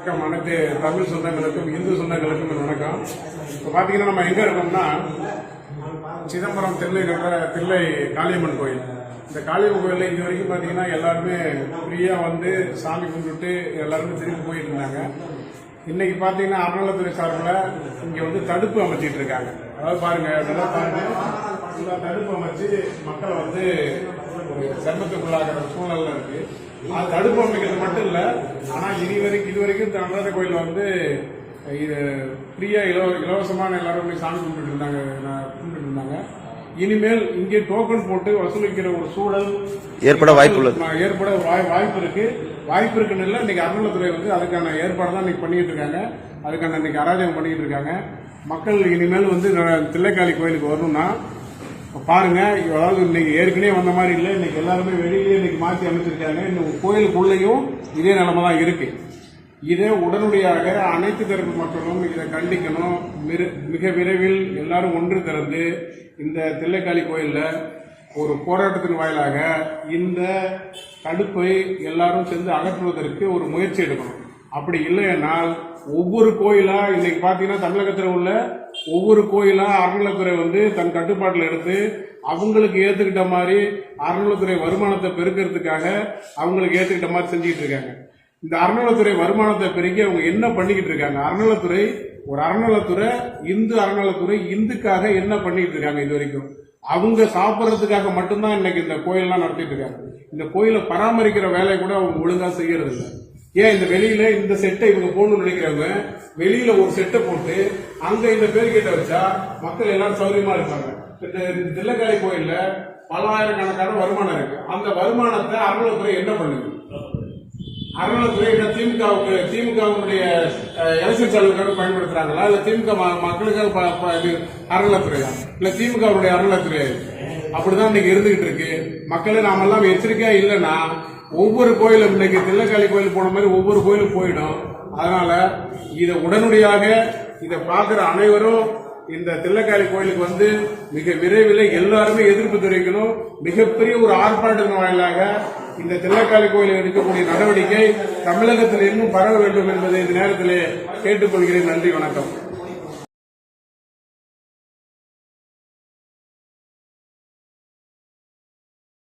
வணக்கம். அனைத்து தமிழ் சொந்தங்களுக்கும் இந்து சொந்தங்களுக்கும் வணக்கம். இப்போ பார்த்தீங்கன்னா நம்ம எங்கே இருக்கோம்னா சிதம்பரம் தில்லை நகர தில்லை காளியம்மன் கோயில். இந்த காளியம்மன் கோயிலில் இது வரைக்கும் பார்த்தீங்கன்னா எல்லாருமே ஃப்ரீயாக வந்து சாமி கும்பிட்டு எல்லாருமே திரும்பி போயிட்டு இருந்தாங்க. இன்னைக்கு பார்த்தீங்கன்னா அறநிலைத்துறை சார்பில் இங்கே வந்து தடுப்பு அமைச்சிட்டு இருக்காங்க. அதாவது பாருங்க நல்லா பாருங்க. தடுப்பு அமைச்சு மக்களை வந்து சிரமத்துக்குள்ளாகிற சூழல்ல இருக்கு. அது தடுப்பு அமைக்கிறது மட்டும் இல்ல ஆனா இனி வரைக்கும் இது வரைக்கும் நடராஜ கோயில் வந்து இது ஃப்ரீயா இலவ இலவசமான எல்லாரும் போய் சாமி கும்பிட்டு இருந்தாங்க நான் கும்பிட்டு இருந்தாங்க. இனிமேல் இங்கே டோக்கன் போட்டு வசூலிக்கிற ஒரு சூழல் ஏற்பட வாய்ப்புள்ளது. ஏற்பட வாய்- வாய்ப்பு இருக்கு. வாய்ப்பு இருக்குன்னு இல்லை இன்னைக்கு அறநிலைத்துறை வந்து அதுக்கான ஏற்பாடு தான் இன்னைக்கு பண்ணிட்டு இருக்காங்க. அதுக்கான இன்னைக்கு அராஜகம் பண்ணிட்டு இருக்காங்க. மக்கள் இனிமேல் வந்து தில்லைக்காளி கோயிலுக்கு வரணும்னா இப்ப பாருங்க அதாவது இன்னைக்கு ஏற்கனவே வந்த மாதிரி இல்லை இன்னைக்கு எல்லாருமே வெளியிலேயே இன்னைக்கு மாற்றி அமைச்சிருக்காங்க. இன்னும் கோயிலுக்குள்ளேயும் இதே நிலைமை தான் இருக்கு. இதை உடனடியாக அனைத்து தரப்பு மக்களும் இதை கண்டிக்கணும். மிரு- மிக விரைவில் எல்லாரும் ஒன்று திறந்து இந்த தில்லைக்காளி கோயிலில் ஒரு போராட்டத்தின் வாயிலாக இந்த தடுப்பை எல்லாரும் சேர்ந்து அகற்றுவதற்கு ஒரு முயற்சி எடுக்கணும். அப்படி இல்லைன்னால் ஒவ்வொரு கோயிலாக இன்னைக்கு பார்த்தீங்கன்னா தமிழகத்தில் உள்ள ஒவ்வொரு கோயிலா அறநிலைத்துறை வந்து தன் கட்டுப்பாட்டில் எடுத்து அவங்களுக்கு ஏத்துக்கிட்ட மாதிரி அறநிலைத்துறை வருமானத்தை பெருக்கிறதுக்காக அவங்களுக்கு ஏத்துக்கிட்ட மாதிரி செஞ்சுட்டு இருக்காங்க. இந்த அறநிலைத்துறை வருமானத்தை பெருக்கி அவங்க என்ன பண்ணிக்கிட்டு இருக்காங்க? அறநிலைத்துறை ஒரு அறநிலைத்துறை இந்து அறநிலைத்துறை இந்துக்காக என்ன பண்ணிக்கிட்டு இருக்காங்க இது வரைக்கும்? அவங்க சாப்பிட்றதுக்காக மட்டும்தான் இன்னைக்கு இந்த கோயிலெலாம் நடத்திட்டு இருக்காங்க. இந்த கோயிலை பராமரிக்கிற வேலையை கூட அவங்க ஒழுங்காக செய்யறது இல்லை ஏன் இந்த வெளியில இந்த செட்டை இவங்க போடணும்னு நினைக்கிறவங்க வெளியில ஒரு செட்டை போட்டு அங்க இந்த பேர் கேட்ட வச்சா மக்கள் எல்லாரும் சௌரியமா இருப்பாங்க. இந்த தில்லக்காளி கோயில்ல பல்லாயிரக்கணக்கான வருமானம் இருக்கு. அந்த வருமானத்தை அறநிலைத்துறை என்ன பண்ணுது? அறநிலைத்துறை என்ன திமுகவுக்கு திமுகவுடைய எலெக்ஷன் செலவுக்காக பயன்படுத்துறாங்களா? இல்ல திமுக ம- மக்களுக்காக ப- ப- இது அறநிலைத்துறையா இல்ல திமுகவுடைய அறநிலைத்துறை அப்படிதான் இன்னைக்கு இருந்துகிட்டு இருக்கு. மக்களை நாமெல்லாம் எச்சரிக்கையா இல்லைன்னா ஒவ்வொரு கோயிலும் இன்னைக்கு தில்லக்காளி கோயில் போன மாதிரி ஒவ்வொரு கோயிலும் போயிடும். அதனால இதை உடனடியாக இதை பார்க்குற அனைவரும் இந்த தில்லக்காளி கோயிலுக்கு வந்து மிக விரைவில் எல்லாருமே எதிர்ப்பு தெரிவிக்கணும். மிகப்பெரிய ஒரு ஆர்ப்பாட்டத்தின் வாயிலாக இந்த தில்லக்காளி கோயிலில் எடுக்கக்கூடிய நடவடிக்கை தமிழகத்தில் இன்னும் பரவ வேண்டும் என்பதை இந்த நேரத்திலே கேட்டுக்கொள்கிறேன். நன்றி வணக்கம்.